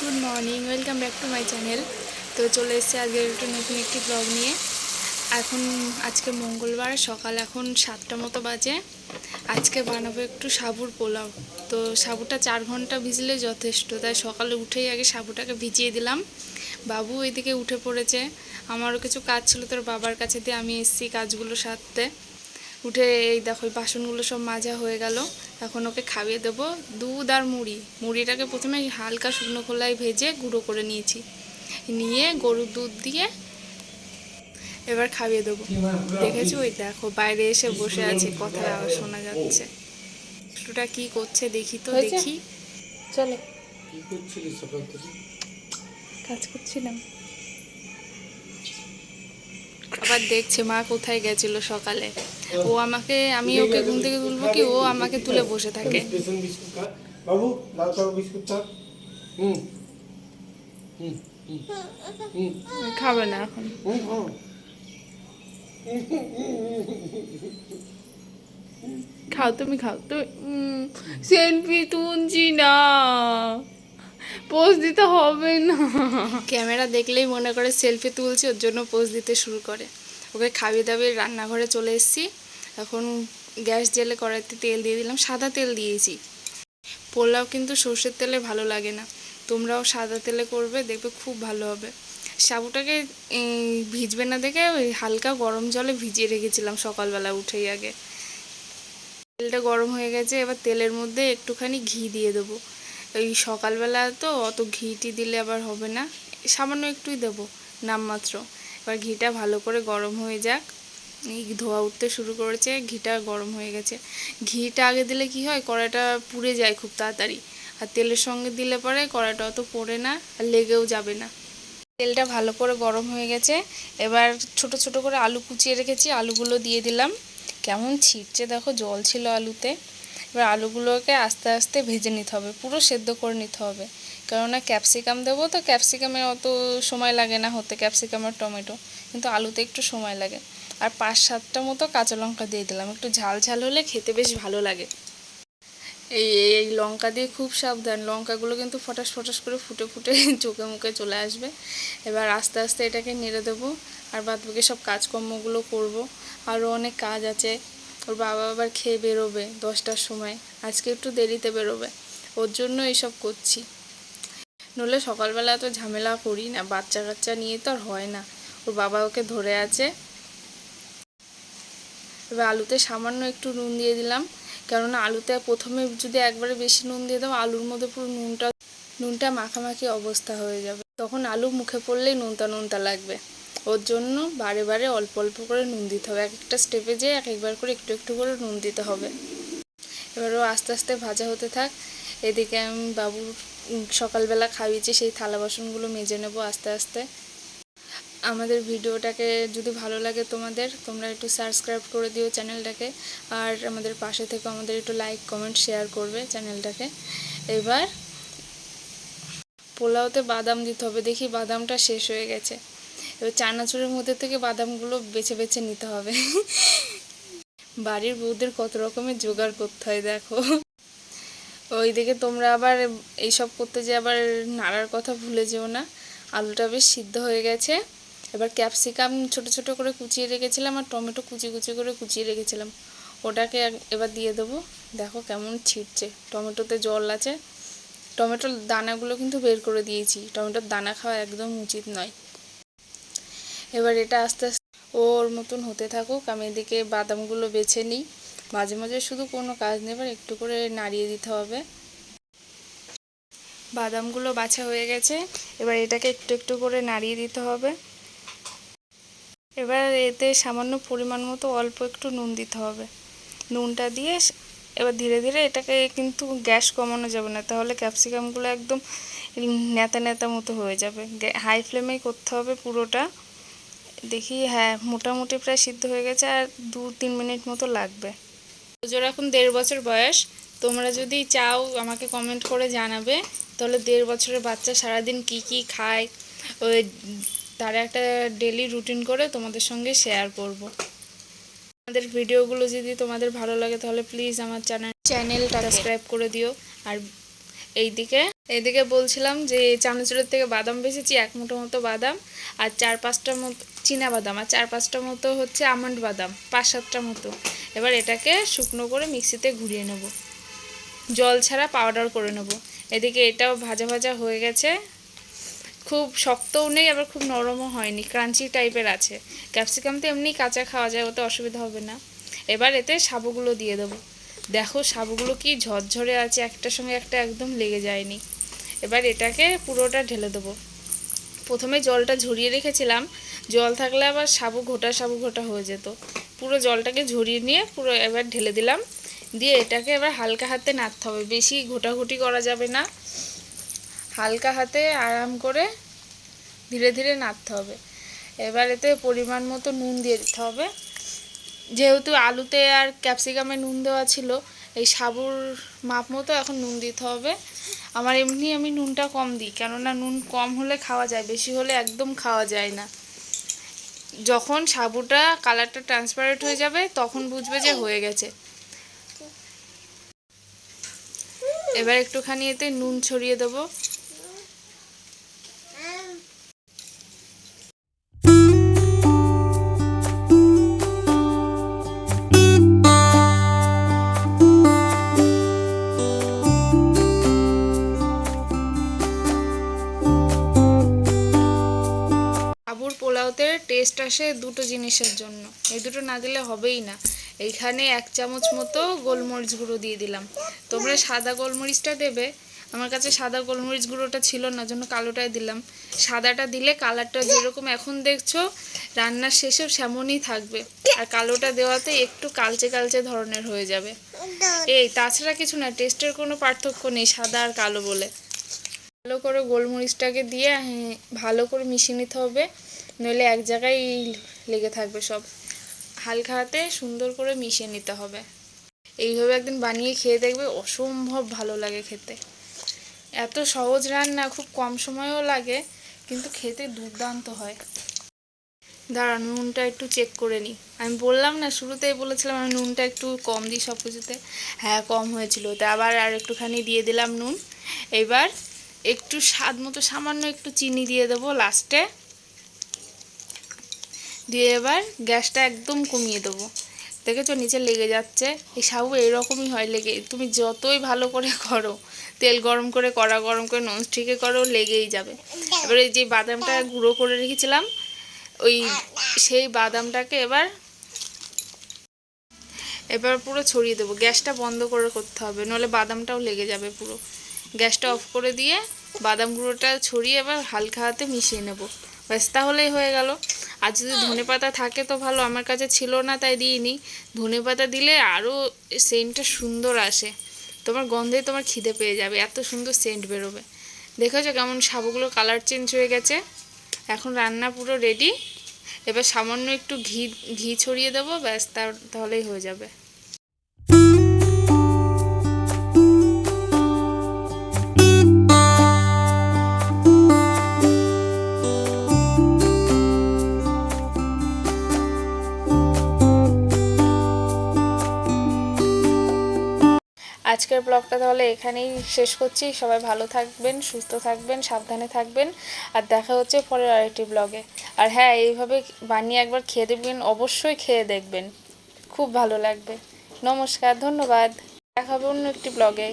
Good morning, welcome back to my channel. তো চলে এসেছে আজকের একটু নতুন একটি ব্লগ নিয়ে। এখন আজকে মঙ্গলবার, সকাল এখন সাতটা মতো বাজে। আজকে বানাবো একটু সাবুর পোলাও। তো সাবুটা চার ঘণ্টা ভিজলে যথেষ্ট, তাই সকালে উঠেই আগে সাবুটাকে ভিজিয়ে দিলাম। বাবু এদিকে উঠে পড়েছে। আমারও কিছু কাজ ছিল, তোর বাবার কাছে দিয়ে আমি এসেছি কাজগুলো সারতে। উঠে এই দেখো এই বাসনগুলো সব মাজা হয়ে গেল। এখন ওকে খাইয়ে দেবো দুধ আর মুড়ি। মুড়িটাকে প্রথমে হালকা শুকনো খোলায় ভেজে গুঁড়ো করে নিয়েছি। নিয়ে গরুর দুধ দিয়ে এবার খাইয়ে দেবো। দেখেছ? ওই দেখো বাইরে এসে বসে আছে কথা শোনা যাচ্ছে। ছোটটা কি করছে দেখি তো দেখি। চলো। কাজ করছিলাম। আবার দেখছে মা কোথায় গেছিল সকালে। ও আমাকে আমি ওকে ঘুম থেকে তুলবো কি? ও আমাকে তুলে বসে থাকে। বাবু লাল কালো বিস্কুট হুম। হুম হুম হুম। খাবে না এখন। খাও তুমি খাও। তুমি সেলফি তুলছি না। পোজ দিতে হবে না। ক্যামেরা দেখলেই মনে করে সেলফি তুলছি ওর জন্য পোজ দিতে শুরু করে। ওকে খাইয়ে দাবিয়ে রান্নাঘরে চলে এসেছি। এখন গ্যাস জেলে কড়াইতে তেল দিয়ে দিলাম, সাদা তেল দিয়েছি। পোলাও কিন্তু সর্ষের তেলে ভালো লাগে না। তোমরাও সাদা তেলে করবে, দেখবে খুব ভালো হবে। সাবুটাকে ভিজবে না দেখে ওই হালকা গরম জলে ভিজিয়ে রেখেছিলাম সকালবেলা উঠেই আগে। তেলটা গরম হয়ে গেছে, এবার তেলের মধ্যে একটুখানি ঘি দিয়ে দেবো। ওই সকালবেলা তো অত ঘিটি দিলে আবার হবে না, সামান্য একটুই দেবো, নামমাত্র। এবার ঘিটা ভালো করে গরম হয়ে যাক। এই ধোয়া উঠতে শুরু করেছে, ঘিটা গরম হয়ে গেছে। ঘিটা আগে দিলে কি হয়, কড়াইটা পুড়ে যায় খুব তাড়াতাড়ি। আর তেলের সঙ্গে দিলে পরে কড়াইটা অত পড়ে না, আর লেগেও যাবে না। তেলটা ভালো করে গরম হয়ে গেছে। এবার ছোট ছোট করে আলু কুচিয়ে রেখেছি, আলুগুলো দিয়ে দিলাম। কেমন ছিটছে দেখো, জল ছিল আলুতে। এবার আলুগুলোকে আস্তে আস্তে ভেজে নিতে হবে, পুরো সেদ্ধ করে নিতে হবে। কেননা ক্যাপসিকাম দেবো তো ক্যাপসিকামে অত সময় লাগে না হতে, ক্যাপসিকাম আর টমেটো। কিন্তু আলুতে একটু সময় লাগে। আর পাঁচ সাতটা মতো কাঁচা লঙ্কা দিয়ে দিলাম। একটু ঝাল ঝাল হলে খেতে বেশ ভালো লাগে। এই, এই- লঙ্কা দিয়ে খুব সাবধান। লঙ্কাগুলো কিন্তু ফটাস ফটাস করে ফুটে ফুটে চোখে মুখে চলে আসবে। এবার আস্তে আস্তে এটাকে নেড়ে দেবো। আর বাদ বাকি সব কাজকর্মগুলো করব। আরও অনেক কাজ আছে। ওর বাবা আবার খেয়ে বেরোবে দশটার সময়। আজকে একটু দেরিতে বেরোবে। ওর জন্য এইসব করছি। নইলে সকালবেলা তো ঝামেলা করি না বাচ্চা কাচ্চা নিয়ে তো আর হয় না। ওর বাবা ওকে ধরে আছে। এবার আলুতে সামান্য একটু নুন দিয়ে দিলাম। কেননা আলুতে প্রথমে যদি একবারে বেশি নুন দিয়ে দাও, আলুর মধ্যে পুরো নুনটা নুনটা মাখামাখি অবস্থা হয়ে যাবে। তখন আলু মুখে পড়লেই নুনতা নুনতা লাগবে। ওর জন্য বারে বারে অল্প অল্প করে নুন দিতে হবে। এক একটা স্টেপে যেয়ে এক একবার করে একটু একটু করে নুন দিতে হবে। এবার ও আস্তে আস্তে ভাজা হতে থাক। এদিকে আমি বাবুর সকালবেলা খাইয়েছি, সেই থালা বাসনগুলো মেজে নেব আস্তে আস্তে। আমাদের ভিডিওটাকে যদি ভালো লাগে তোমাদের, তোমরা একটু সাবস্ক্রাইব করে দিও চ্যানেলটাকে। আর আমাদের পাশে থেকে আমাদের একটু লাইক, কমেন্ট, শেয়ার করবে চ্যানেলটাকে। এবার পোলাওতে বাদাম দিতে হবে। দেখি বাদামটা শেষ হয়ে গেছে। এবার চানাচুরের মধ্যে থেকে বাদামগুলো বেছে বেছে নিতে হবে। বাড়ির বউদের কত রকমের জোগাড় করতে হয়, দেখো। ওইদিকে তোমরা আবার এইসব করতে যে আবার নাড়ার কথা ভুলে যেও না। আলুটা বেশ সিদ্ধ হয়ে গেছে। এবার ক্যাপসিকাম ছোট ছোট করে কুচিয়ে রেখেছিলাম আর টমেটো কুচি কুচি করে কুচিয়ে রেখেছিলাম। ওটাকে এবার দিয়ে দেবো। দেখো কেমন ছিটছে। টমেটোতে জল আছে। টমেটোর দানাগুলো কিন্তু বের করে দিয়েছি। টমেটোর দানা খাওয়া একদম উচিত নয়। এবার এটা আস্তে আস্তে ওর মতন হতে থাকুক। আমি এদিকে বাদামগুলো বেছে নিই। মাঝে মাঝে শুধু কোনো কাজ নেই, এবার একটু করে নাড়িয়ে দিতে হবে। বাদামগুলো বাছা হয়ে গেছে, এবার এটাকে একটু একটু করে নাড়িয়ে দিতে হবে। এবার এতে সামান্য পরিমাণ মতো অল্প একটু নুন দিতে হবে। নুনটা দিয়ে এবার ধীরে ধীরে এটাকে কিন্তু গ্যাস কমানো যাবে না, তাহলে ক্যাপসিকামগুলো একদম নেতা নেতা মতো হয়ে যাবে। হাই ফ্লেমেই করতে হবে পুরোটা। দেখি হ্যাঁ মোটামুটি প্রায় সিদ্ধ হয়ে গেছে, আর দু তিন মিনিট মতো লাগবে। পুজোর এখন দেড় বছর বয়স তোমরা যদি চাও আমাকে কমেন্ট করে জানাবে তাহলে দেড় বছরের বাচ্চা সারাদিন কি কি খায় ওই তার একটা ডেলি রুটিন করে তোমাদের সঙ্গে শেয়ার করব। আমাদের ভিডিওগুলো যদি তোমাদের ভালো লাগে তাহলে প্লিজ আমার চ্যানেল চ্যানেলটা সাবস্ক্রাইব করে দিও আর এইদিকে এইদিকে বলছিলাম যে চানাচুরের থেকে বাদাম বেশিছি এক মুঠো মতো বাদাম আর চার পাঁচটার মতো বাদাম আর চার পাঁচটা মতো হচ্ছে আমন্ড বাদাম, পাঁচ সাতটা মতো। এবার এটাকে শুকনো করে মিক্সিতে ঘুরিয়ে নেব। জল ছাড়া পাউডার করে নেব। এদিকে এটাও ভাজা ভাজা হয়ে গেছে। খুব শক্তও নেই, আবার খুব নরমও হয়নি ক্রাঞ্চি টাইপের আছে। ক্যাপসিকাম তো এমনি কাঁচা খাওয়া যায়, ওতে অসুবিধা হবে না। এবার এতে সাবুগুলো দিয়ে দেবো। দেখো সাবুগুলো কি ঝরঝরে আছে একটার সঙ্গে একটা একদম লেগে যায়নি। এবার এটাকে পুরোটা ঢেলে দেবো। প্রথমে জলটা ঝরিয়ে রেখেছিলাম জল থাকলে আবার সাবু ঘোটা সাবু ঘোটা হয়ে যেত। পুরো জলটাকে ঝরিয়ে নিয়ে পুরো এবার ঢেলে দিলাম। দিয়ে এটাকে এবার হালকা হাতে নাড়তে হবে, বেশি ঘোটাঘুটি করা যাবে না। হালকা হাতে আরাম করে ধীরে ধীরে নাড়তে হবে। এবার এতে পরিমাণ মতো নুন দিয়ে দিতে হবে। যেহেতু আলুতে আর ক্যাপসিকামে নুন দেওয়া ছিল, এই সাবুর মাপ মতো এখন নুন দিতে হবে। আমার এমনি আমি নুনটা কম দিই, কেননা নুন কম হলে খাওয়া যায়, বেশি হলে একদম খাওয়া যায় না। যখন সাবুটা কালারটা ট্রান্সপারেন্ট হয়ে যাবে, তখন বুঝবে যে হয়ে গেছে। এবার একটুখানি এতে নুন ছড়িয়ে দেবো। আসে দুটো জিনিসের জন্য। এই দুটো না দিলে হবেই না। এইখানে এক চামচ মতো গোলমরিচ গুঁড়ো দিয়ে দিলাম। তোমরা সাদা গোলমরিচটা দেবে। আমার কাছে সাদা গোলমরিচ গুঁড়োটা ছিল না জন্য কালোটাই দিলাম। সাদাটা দিলে কালারটা যেরকম এখন দেখছ রান্নার শেষেও সেমনই থাকবে। আর কালোটা দেওয়াতে একটু কালচে কালচে ধরনের হয়ে যাবে। এই তাছাড়া কিছু না টেস্টের কোনো পার্থক্য নেই সাদা আর কালো বলে। ভালো করে গোলমরিচটাকে দিয়ে হ্যাঁ, ভালো করে মিশিয়ে নিতে হবে। নইলে এক জায়গায় লেগে থাকবে সব। হালকা হাতে সুন্দর করে মিশিয়ে নিতে হবে। এইভাবে একদিন বানিয়ে খেয়ে দেখবে অসম্ভব ভালো লাগে খেতে। এত সহজ রান্না, খুব কম সময়ও লাগে, কিন্তু খেতে দুর্দান্ত হয়। দাঁড়া, নুনটা একটু চেক করে নিই আমি বললাম না, শুরুতেই বলেছিলাম আমি নুনটা একটু কম দিই সব কিছুতে হ্যাঁ কম হয়েছিল। তো আবার আর একটুখানি দিয়ে দিলাম নুন। এবার একটু স্বাদ মতো সামান্য একটু চিনি দিয়ে দেবো লাস্টে। দিয়ে এবার গ্যাসটা একদম কমিয়ে দেবো। দেখেছ নিচে লেগে যাচ্ছে। এই সাবু এরকমই হয় লেগে, তুমি যতই ভালো করে করো, তেল গরম করে, কড়া গরম করে, ননস্টিকে করো, লেগেই যাবে। এবার এই যে বাদামটা গুঁড়ো করে রেখেছিলাম, ওই সেই বাদামটাকে এবার এবার পুরো ছড়িয়ে দেবো। গ্যাসটা বন্ধ করে করতে হবে নাহলে বাদামটাও লেগে যাবে পুরো। গ্যাসটা অফ করে দিয়ে বাদাম গুঁড়োটা ছড়িয়ে এবার হালকা হাতে মিশিয়ে নেব। ব্যাস, তাহলেই হয়ে গেল। আর যদি ধনে পাতা থাকে তো ভালো, আমার কাছে ছিল না, তাই দিইনি। ধনে পাতা দিলে আরও সেন্টটা সুন্দর আসে। তোমার গন্ধে তোমার খিদে পেয়ে যাবে, এত সুন্দর সেন্ট বেরোবে। দেখেছ কেমন সাবুগুলো কালার চেঞ্জ হয়ে গেছে? এখন রান্না পুরো রেডি এবার সামান্য একটু ঘি ঘি ছড়িয়ে দেবো, ব্যাস, তার, তাহলেই হয়ে যাবে। আজকের ব্লগটা তাহলে এখানেই শেষ করছি। সবাই ভালো থাকবেন, সুস্থ থাকবেন, সাবধানে থাকবেন। আর দেখা হচ্ছে পরের আরেকটি ব্লগে। আর হ্যাঁ এইভাবে বানিয়ে একবার খেয়ে দেখবেন, অবশ্যই খেয়ে দেখবেন। খুব ভালো লাগবে। নমস্কার, ধন্যবাদ। দেখা হবে অন্য একটি ব্লগে।